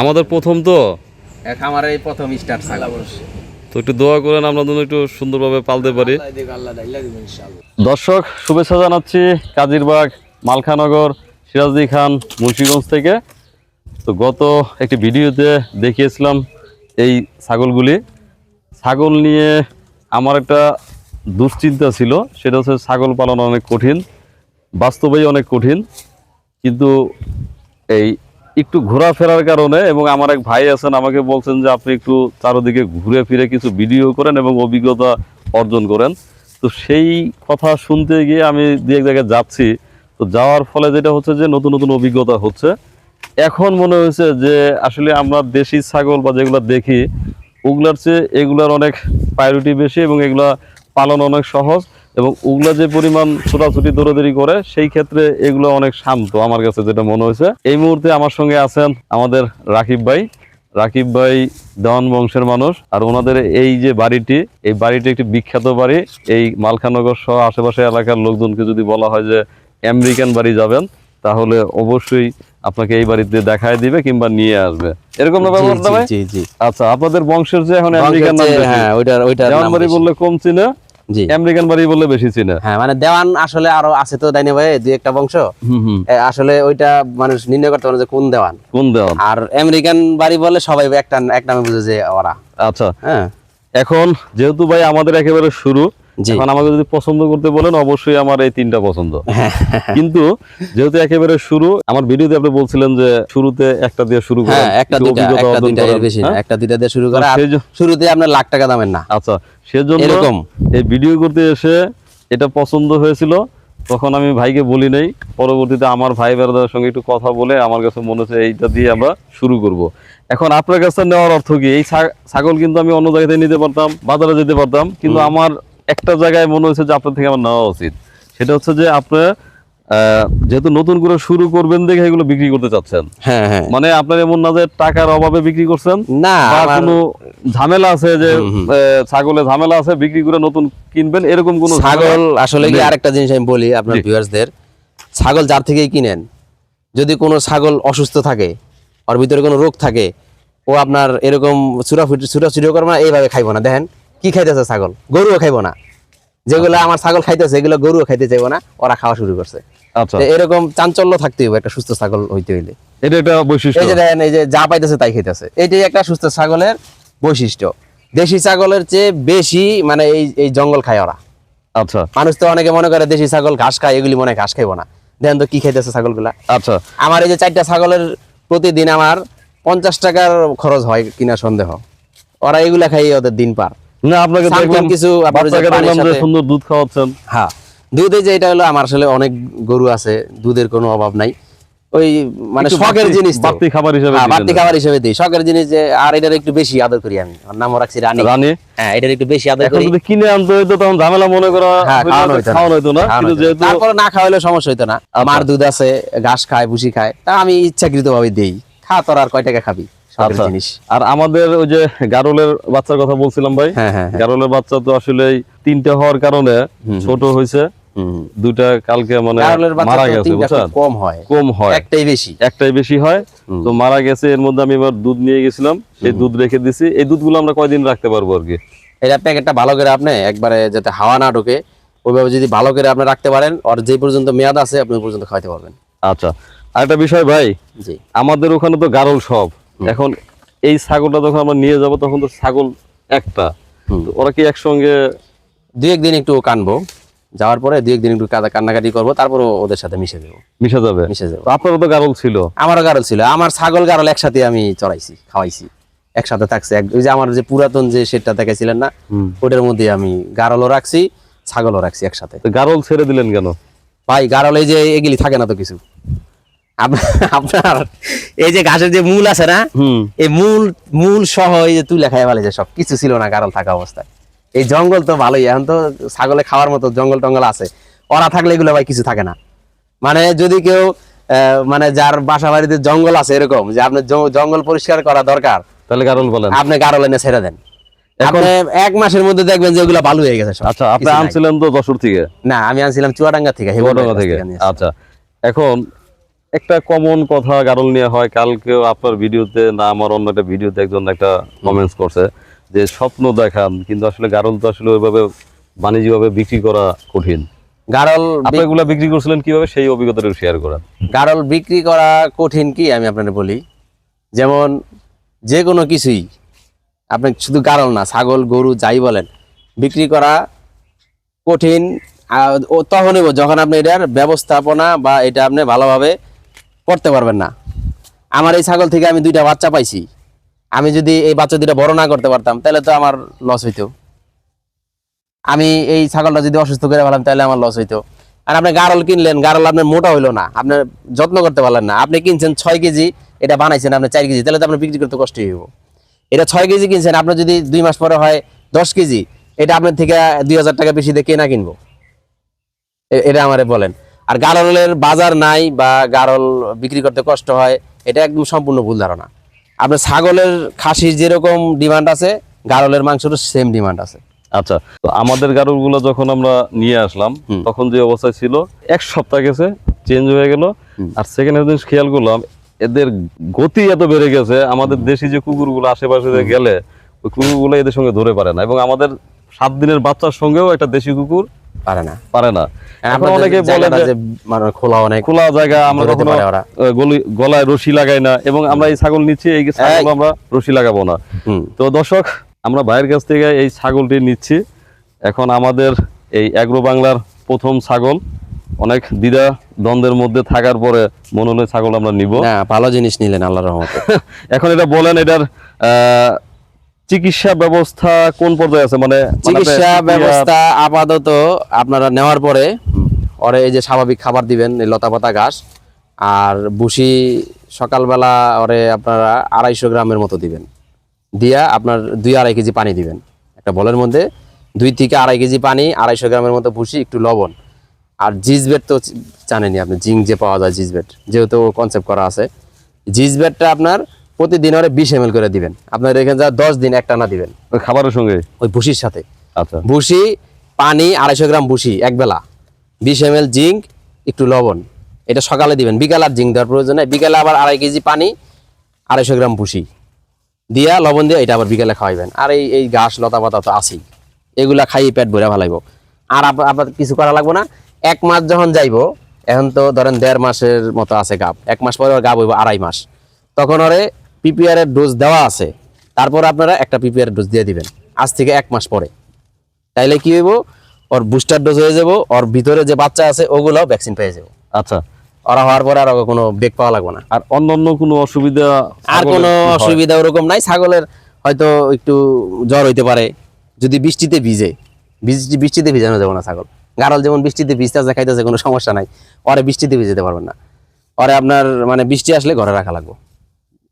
আমাদের প্রথম তো? এক আমার এই প্রথম স্টার্ট ছাগল তো একটু দোয়া করেন আমরা যেন একটু সুন্দরভাবে পালতে পারি। দর্শক শুভেচ্ছা জানাচ্ছি কাজিরবাগ মালখানগর সিরাজদি খান মুন্সিগঞ্জ থেকে। তো গত একটি ভিডিওতে দেখিয়েছিলাম এই ছাগলগুলি। ছাগল নিয়ে আমার একটা দুশ্চিন্তা ছিল সেটা হচ্ছে ছাগল পালন অনেক কঠিন বাস্তবেই অনেক কঠিন। কিন্তু এই একটু ঘোরাফেরার কারণে এবং আমার এক ভাই আছেন, আমাকে বলছেন যে আপনি একটু চারোদিকে ঘুরে ফিরে কিছু ভিডিও করেন এবং অভিজ্ঞতা অর্জন করেন। তো সেই কথা শুনতে গিয়ে আমি দু এক জায়গায় যাচ্ছি। তো যাওয়ার ফলে যেটা হচ্ছে যে নতুন নতুন অভিজ্ঞতা হচ্ছে। এখন মনে হয়েছে যে আসলে আমরা দেশি ছাগল বা যেগুলো দেখি, ওগুলার চেয়ে এগুলার অনেক প্রায়োরিটি বেশি এবং এগুলা পালন অনেক সহজ। এবং ওগুলা যে পরিমাণ ছোটাছুটি দৌড়াদৌড়ি করে সেই ক্ষেত্রে এগুলো অনেক শান্ত আমার কাছে যেটা মনে হয়েছে। এই মুহূর্তে আমার সঙ্গে আছেন আমাদের রাকিব ভাই। রাকিব ভাই দেওয়ান বংশের মানুষ আর ওনাদের এই যে বাড়িটি এই বাড়িটি একটি বিখ্যাত বাড়ি। এই মালখানগর সহ আশেপাশে এলাকার লোকজনকে যদি বলা হয় যে আমেরিকান বাড়ি যাবেন তাহলে অবশ্যই আপনাকে এই বাড়িতে দেখায় দিবে কিংবা নিয়ে আসবে। এরকম না ব্যাপার জি জি আচ্ছা আপনাদের বংশের যে এখন আমেরিকান নাম। হ্যাঁ ওইটার ওইটার দেওয়ান বাড়ি বললে কম চিনে জি। আমেরিকান বাড়ি বললে বেশি চিনে। হ্যাঁ মানে দেওয়ান আসলে আরও আছে তো ডাইনে ভাই দুই একটা বংশ। হুম হুম। এ, আসলে ওইটা মানুষ নির্ণয় করতে পারে যে কোন দেওয়ান। কোন দেওয়ান? আর আমেরিকান বাড়ি বলে সবাই একটা এক নামে বুঝে যে ওরা। আচ্ছা। হ্যাঁ। এখন যেহেতু ভাই আমাদের একেবারে শুরু এখন আমাকে যদি পছন্দ করতে বলেন অবশ্যই আমার এই তিনটা পছন্দ। হ্যাঁ। কিন্তু যেহেতু একেবারে শুরু আমার ভিডিওতে আপনি বলছিলেন যে শুরুতে একটা দিয়ে শুরু করেন। হ্যাঁ একটা একটু দুইটা একটা দুইটা বেশি হ্যাঁ? একটা দুইটা দিয়ে শুরু করে শুরুতে আপনার লাখ টাকা দামের না। আচ্ছা। সেজন্য এরকম। এই ভিডিও করতে এসে এটা পছন্দ হয়েছিল। তখন আমি ভাইকে বলি নাই। পরবর্তীতে আমার ভাই বেড়াদার সঙ্গে একটু কথা বলে আমার কাছে মনে হচ্ছে এইটা দিয়ে আমরা শুরু করব। এখন আপনার কাছে নেওয়ার অর্থ কি? এই ছাগল কিন্তু আমি অন্য জায়গাতে নিতে পারতাম বাজারে যেতে পারতাম। কিন্তু আমার একটা জায়গায় মনে হয়েছে যে আপনার থেকে আমার নেওয়া উচিত। সেটা হচ্ছে যে আপনি আহ, যেহেতু নতুন করে শুরু করবেন দেখে এগুলো বিক্রি করতে চাচ্ছেন। হ্যাঁ হ্যাঁ। মানে আপনার এমন না যে টাকার অভাবে বিক্রি করছেন? না কোনো ঝামেলা আছে যে ছাগলে ঝামেলা আছে বিক্রি করে নতুন কিনবেন এরকম কোনো ছাগল আসলে কি আরেকটা জিনিস আমি বলি আপনার ভিউয়ার্সদের ছাগল যার থেকেই কিনেন যদি কোনো ছাগল অসুস্থ থাকে ওর ভিতরে কোনো রোগ থাকে ও আপনার এরকম চুরাফুটি চুরাচুরিও করবে না এইভাবে খাইবো না। দেখেন কি খাইতেছে ছাগল? গরুও খাইবো না। যেগুলো আমার ছাগল খাইতেছে এগুলো গরুও খাইতে চাইব না ওরা খাওয়া শুরু করছে। এরকম চাঞ্চল্য থাকতে হবে একটা সুস্থ ছাগল হইতে হইলে। এটা একটা এই যে দেখেন এই যে যা পাইতেছে তাই খাইতেছে। এটাই একটা সুস্থ ছাগলের বৈশিষ্ট্য। দেশি ছাগলের চেয়ে বেশি মানে এই এই জঙ্গল খায় ওরা। আচ্ছা। মানুষ তো অনেকে মনে করে দেশি ছাগল ঘাস খায় এগুলি মনে ঘাস খাইবো না। দেখেন তো কি খাইতেছে ছাগলগুলা। আচ্ছা। আমার এই যে চারটা ছাগলের প্রতিদিন আমার পঞ্চাশ টাকার খরচ হয় কিনা সন্দেহ। ওরা এগুলা খাই ওদের দিন পার। না আপনাকে দেখলাম কিছু আপনার সুন্দর দুধ খাওয়াচ্ছেন। হ্যাঁ। দুধে যে এটা হলো আমার আসলে অনেক গরু আছে দুধের কোনো অভাব নাই। ওই মানে শখের জিনিস বাড়তি খাবার হিসেবে হ্যাঁ, বাড়তি খাবার হিসেবে দিই। শখের জিনিস যে আর এটার একটু বেশি আদর করি আমি। আমার নাম রাখছি রানী। রানী? হ্যাঁ এটার একটু বেশি আদর করি। যদি কিনে আনতে হইতো তখন ঝামেলা মনে করা হ্যাঁ, খাওয়ানো না, হইতো না। কিন্তু যেহেতু তারপরে না খাওয়াইলে সমস্যা হইতো না। আমার দুধ আছে ঘাস খায় ভুসি খায় তা আমি ইচ্ছাকৃত ভাবে দেই। খা তোর আর কয় টাকা খাবি? আচ্ছা। জিনিস। আর আমাদের ওই যে গারলের বাচ্চার কথা বলছিলাম ভাই। হ্যাঁ। গারলের বাচ্চা তো আসলে তিনটা হওয়ার কারণে ছোট হয়েছে। দুটা কালকে মানে মারা গেছে বুঝছেন? কম হয়। কম হয়। একটাই বেশি। একটাই বেশি হয়। তো মারা গেছে এর মধ্যে আমি এবার দুধ নিয়ে গেছিলাম। সেই দুধ রেখে দিছি। এই দুধগুলো আমরা কয়দিন রাখতে পারব আর কি? এটা প্যাকেটটা ভালো করে আপনি একবারে যাতে হাওয়া না ঢোকে ওইভাবে যদি ভালো করে আপনি রাখতে পারেন আর যে পর্যন্ত মেয়াদ আছে আপনি পর্যন্ত খাওয়াতে পারবেন। আচ্ছা। আরেকটা বিষয় ভাই জি। আমাদের ওখানে তো গারল সব। এখন এই ছাগলটা যখন আমরা নিয়ে যাব তখন তো ছাগল একটা। ওরা কি একসঙ্গে দু একদিন একটু কানবো। যাওয়ার পরে দুই একদিন একটু কান্নাকাটি করব তারপর ওদের সাথে মিশে দেবো মিশে যাবে? মিশে যাব। আপনারও তো গারল ছিল? আমারও গারল ছিল। আমার ছাগল গারল একসাথে আমি চড়াইছি খাওয়াইছি। একসাথে থাকছে। ওই যে আমার যে পুরাতন যে সেটটা দেখাইছিলেন না ওটার মধ্যে আমি গারলও রাখছি ছাগলও রাখছি একসাথে। গারল ছেড়ে দিলেন কেন? ভাই গারল এই যে এগুলি থাকে না তো কিছু। আপনার এই যে ঘাসের যে মূল আছে না এই মূল মূল সহ এই যে তুলে খাই ফেলেছে সব। কিছু ছিল না গারল থাকা অবস্থায়। এই জঙ্গল তো ভালোই এখন তো ছাগলে খাওয়ার মতো জঙ্গল টঙ্গল আছে। ওরা থাকলে এগুলো ভাই কিছু থাকে না। মানে যদি কেউ মানে যার বাসা বাড়িতে জঙ্গল আছে এরকম যে আপনার জঙ্গল পরিষ্কার করা দরকার তাহলে গারল বলেন। আপনি গারল এনে ছেড়ে দেন। আপনি এক মাসের মধ্যে দেখবেন যে ওগুলো ভালো হয়ে গেছে আচ্ছা আপনি আনছিলেন তো যশোর থেকে? না আমি আনছিলাম চুয়াডাঙ্গা থেকে চুয়াডাঙ্গা থেকে। আচ্ছা এখন একটা কমন কথা গারল নিয়ে হয় কালকেও আপনার ভিডিওতে না আমার অন্য একটা ভিডিওতে একজন একটা কমেন্টস করছে। যে স্বপ্ন দেখান কিন্তু আসলে গারল তো আসলে ওইভাবে বাণিজ্যিকভাবে বিক্রি করা কঠিন। গারল আপনি বিক্রি করছিলেন কীভাবে? সেই অভিজ্ঞতাটা শেয়ার করেন। গারল বিক্রি করা কঠিন কি আমি আপনাকে বলি? যেমন যে কোনো কিছুই আপনি শুধু গারল না ছাগল গরু যাই বলেন বিক্রি করা কঠিন। ও তখনই যখন আপনি এটার ব্যবস্থাপনা বা এটা আপনি ভালোভাবে করতে পারবেন না। আমার এই ছাগল থেকে আমি দুইটা বাচ্চা পাইছি। আমি যদি এই বাচ্চা দুইটা বড় না করতে পারতাম, তাহলে তো আমার লস হইতো। আমি এই ছাগলটা যদি অসুস্থ করে ফেলাম, তাহলে আমার লস হইতো। আর আপনি গারল কিনলেন, গারল আপনার মোটা হইল না, আপনার যত্ন করতে পারলেন না। আপনি কিনছেন ছয় কেজি, এটা বানাইছেন আপনি চার কেজি, তাহলে তো আপনার বিক্রি করতে কষ্ট হইব। এটা ছয় কেজি কিনছেন, আপনার যদি দুই মাস পরে হয় দশ কেজি, এটা আপনার থেকে দুই হাজার টাকা বেশি দিয়ে কেনা কিনবো। এটা আমারে বলেন। আর গারলের বাজার নাই বা গারল বিক্রি করতে কষ্ট হয়, এটা একদম সম্পূর্ণ ভুল ধারণা। আপনার ছাগলের খাসির যেরকম ডিমান্ড আছে গারলের মাংসেরও সেম ডিমান্ড আছে। আচ্ছা তো আমাদের গারুগুলো যখন আমরা নিয়ে আসলাম তখন যে অবস্থায় ছিল এক সপ্তাহ গেছে চেঞ্জ হয়ে গেল। আর সেকেন্ড জিনিস খেয়াল করলাম এদের গতি এত বেড়ে গেছে আমাদের দেশি যে কুকুরগুলো আশেপাশে যে গেলে ওই কুকুরগুলো এদের সঙ্গে ধরে পারে না। এবং আমাদের সাত দিনের বাচ্চার সঙ্গেও একটা দেশি কুকুর পারে না। পারে না। এখন অনেকে বলে যে যে মানে খোলা অনেক খোলা জায়গা আমরা কখনো গলায় রশি লাগাই না এবং আমরা এই ছাগল নিচ্ছি এই ছাগল আমরা রশি লাগাবো না। তো দর্শক আমরা ভাইয়ের কাছ থেকে এই ছাগলটি নিচ্ছি। এখন আমাদের এই অ্যাগ্রো বাংলার প্রথম ছাগল। অনেক দ্বিধা দ্বন্দ্বের মধ্যে থাকার পরে মনে হলো ছাগল আমরা নিব। ভালো জিনিস নিলেন আল্লাহ রহমতে। এখন এটা বলেন এটার আহ, চিকিৎসা ব্যবস্থা কোন পর্যায়ে আছে? মানে চিকিৎসা ব্যবস্থা আপাতত আপনারা নেওয়ার পরে ওরে এই যে স্বাভাবিক খাবার দিবেন এই লতা পাতা ঘাস আর বুসি সকালবেলা ওরে আপনারা আড়াইশো গ্রামের মতো দিবেন। দিয়া আপনার দুই আড়াই কেজি পানি দিবেন। একটা বলের মধ্যে দুই থেকে আড়াই কেজি পানি আড়াইশো গ্রামের মতো ভুসি একটু লবণ। আর জিজবেট তো জানেনই আপনি জিং যে পাওয়া যায় জিজবেট যেহেতু কনসেপ্ট করা আছে। জিজবেটটা আপনার প্রতিদিন ওরে বিশ এম করে দিবেন। আপনার এখানে যা দশ দিন একটা না দিবেন। ওই খাবারের সঙ্গে? ওই ভুসির সাথে। আচ্ছা। ভুসি পানি আড়াইশো গ্রাম ভুসি একবেলা বিশ এম এল জিঙ্ক একটু লবণ। এটা সকালে দিবেন। বিকালে আর জিঙ্ক দেওয়ার প্রয়োজন নেই। বিকালে আবার আড়াই কেজি পানি আড়াইশো গ্রাম ভুসি। দিয়া লবণ দিয়ে এটা আবার বিকালে খাওয়াইবেন। আর এই এই ঘাস লতা পাতা তো আছেই। এগুলা খাইয়ে পেট ভরে ভালাইব আর আপ- আপাতত কিছু করা লাগবে না? এক মাস যখন যাইবো এখন তো ধরেন দেড় মাসের মতো আছে গাব এক মাস পরে ওর গাব হইব আড়াই মাস। তখন ওরে পিপিআর এর ডোজ দেওয়া আছে তারপর আপনারা একটা পিপিআর ডোজ দিয়ে দিবেন আজ থেকে এক মাস পরে। তাইলে কি হইব? ওর বুস্টার ডোজ হয়ে যাব ওর ভিতরে যে বাচ্চা আছে ওগুলো ভ্যাকসিন পেয়ে যাব। আচ্ছা। ওরা হওয়ার পরে আর কোনো বেগ পাওয়া লাগবে না। আর অন্যান্য কোনো অসুবিধা আর কোনো অসুবিধা ওরকম নাই ছাগলের হয়তো একটু জ্বর হইতে পারে যদি বৃষ্টিতে ভিজে। বৃষ্টি বৃষ্টিতে ভিজানো যাবে না ছাগল। গারল যেমন বৃষ্টিতে ভিজতেছে খাইতেছে কোনো সমস্যা নাই। ওরে বৃষ্টিতে ভিজাতে পারবেন না। ওরে আপনার মানে বৃষ্টি আসলে ঘরে রাখা লাগবে।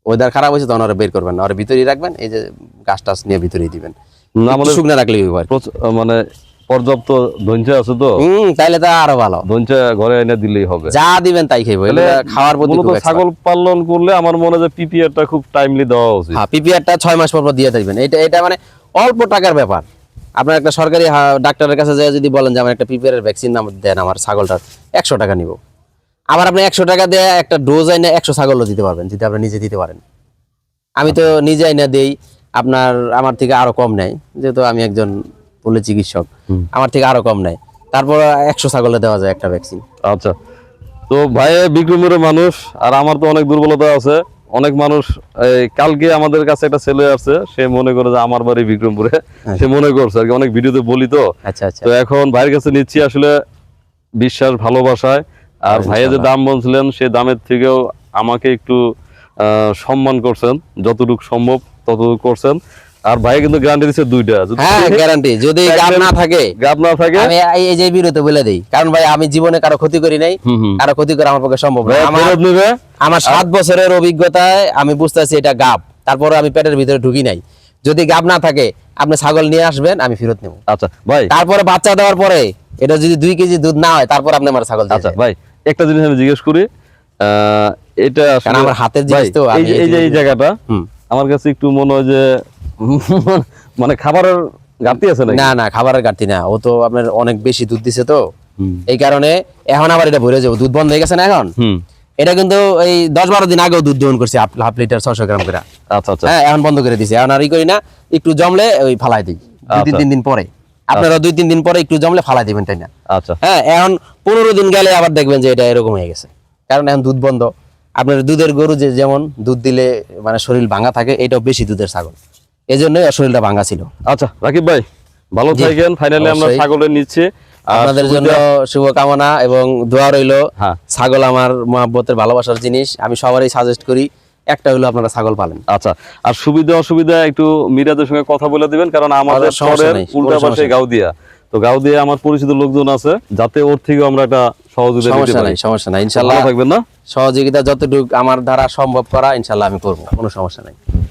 ওয়েদার খারাপ হয়েছে তখন ওরা বের করবেন না। ওরে ভিতরেই রাখবেন এই যে গাছ টাছ নিয়ে ভিতরেই দিবেন। না, আমাদের শুকনো রাখলেই। প্রচ- মানে পর্যাপ্ত আছে তো? হুম তাইলে তো আরও ভালো। ঘরে এনে দিলেই হবে। যা দিবেন তাই খাইবো খাওয়ার প্রতি মূলত ছাগল পালন করলে আমার মনে হয় যে পিপিআরটা খুব টাইমলি দেওয়া উচিত। হ্যাঁ পিপিআরটা ছয় মাস পর পর দিয়ে দিবেন। এটা এটা মানে অল্প টাকার ব্যাপার। আপনার একটা সরকারি ডাক্তারের কাছে যায় যদি বলেন যে আমার একটা পিপিআর ভ্যাকসিন নাম দেন আমার ছাগলটার একশো টাকা নিব। আবার আপনি একশো টাকা দিয়ে একটা ডোজ আইনে একশো ছাগলও দিতে পারবেন যদি আপনি নিজে দিতে পারেন। আমি তো নিজে আইনা দেই আপনার আমার থেকে আরও কম নেয় যেহেতু আমি একজন পল্লী চিকিৎসক আমার থেকে আরও কম নেয়। তারপর একশো ছাগলে দেওয়া যায় একটা ভ্যাকসিন আচ্ছা। তো ভাই বিক্রমের মানুষ আর আমার তো অনেক দুর্বলতা আছে। অনেক মানুষ এই কালকে আমাদের কাছে একটা ছেলে আছে সে মনে করে যে আমার বাড়ি বিক্রমপুরে। সে মনে করছে আর কি অনেক ভিডিওতে বলি তো। আচ্ছা আচ্ছা। তো এখন ভাইয়ের কাছে নিচ্ছি আসলে বিশ্বাস ভালোবাসায়। আর ভাইয়া যে দাম বলছিলেন সে দামের থেকেও আমাকে একটু সম্মান করছেন যতটুকু সম্ভব ততটুকু করছেন। আর ভাই কিন্তু গ্যারান্টি দিচ্ছে দুইটা। হ্যাঁ গ্যারান্টি যদি গাব না থাকে গাপ না থাকে। আমি এই- যে বিরতে বলে দেই কারণ ভাই আমি জীবনে কারও ক্ষতি করি নাই কারও ক্ষতি করা আমার পক্ষে সম্ভব না। আমার আমার সাত বছরের অভিজ্ঞতায় আমি বুঝতেছি এটা গাব। তারপরে আমি পেটের ভিতরে ঢুকি নাই। যদি গাব না থাকে আপনি ছাগল নিয়ে আসবেন আমি ফেরত নেব। আচ্ছা ভাই। তারপরে বাচ্চা দেওয়ার পরে এটা যদি দুই কেজি দুধ না হয় তারপর আপনি আমার ছাগল আচ্ছা ভাই একটা জিনিস আমি জিজ্ঞেস করি এটা আমার হাতের জিনিস তো, এই যে- এই জায়গাটা আমার কাছে একটু মনে হয় যে মানে খাবারের ঘাটতি আছে না না খাবারের ঘাটতি না ও তো আপনার অনেক বেশি দুধ দিছে তো। এই কারণে এখন আবার এটা ভরে যাব দুধ বন্ধ হয়ে গেছে না এখন? এটা কিন্তু এই দশ বারো দিন আগেও দুধ দহন করছে হাফ লিটার ছশো গ্রাম করে। আচ্ছা আচ্ছা। হ্যাঁ এখন বন্ধ করে দিছে এখন আর ই করি না একটু জমলে ওই ফালাই দিই দুই তিন আচ্ছা। তিন দিন পরে। আপনারা দুই তিন দিন পরে একটু জমলে ফালাই দিবেন তাই না? আচ্ছা। হ্যাঁ এখন পনেরো দিন গেলে আবার দেখবেন যে এটা এরকম হয়ে গেছে। কারণ এখন দুধ বন্ধ। আপনার দুধের গরু যে যেমন দুধ দিলে মানে শরীর ভাঙা থাকে এটাও বেশি দুধের ছাগল। এই জন্যই ওর শরীরটা ভাঙা ছিল। আচ্ছা রাকিব ভাই ভালো থাকেন। ফাইনালি আমরা ছাগলের নিচ্ছি। আপনাদের জন্য শুভকামনা এবং দোয়া রইল। হ্যাঁ। ছাগল আমার মহাব্বতের ভালোবাসার জিনিস। আমি সবারই সাজেস্ট করি একটা হলো আপনারা ছাগল পালেন। আচ্ছা আর সুবিধা অসুবিধা একটু মিরাজের সঙ্গে কথা বলে দিবেন কারণ আমাদের শহরের উল্টা পাশে গাউদিয়া। তো গাউদিয়া আমার পরিচিত লোকজন আছে যাতে ওর থেকে আমরা একটা সহযোগিতা সমস্যা নাই সমস্যা নাই ভালো ইনশাল্লাহ থাকবেন না? সহযোগিতা যতটুকু আমার দ্বারা সম্ভব করা ইনশাল্লাহ আমি করব কোনো সমস্যা নাই।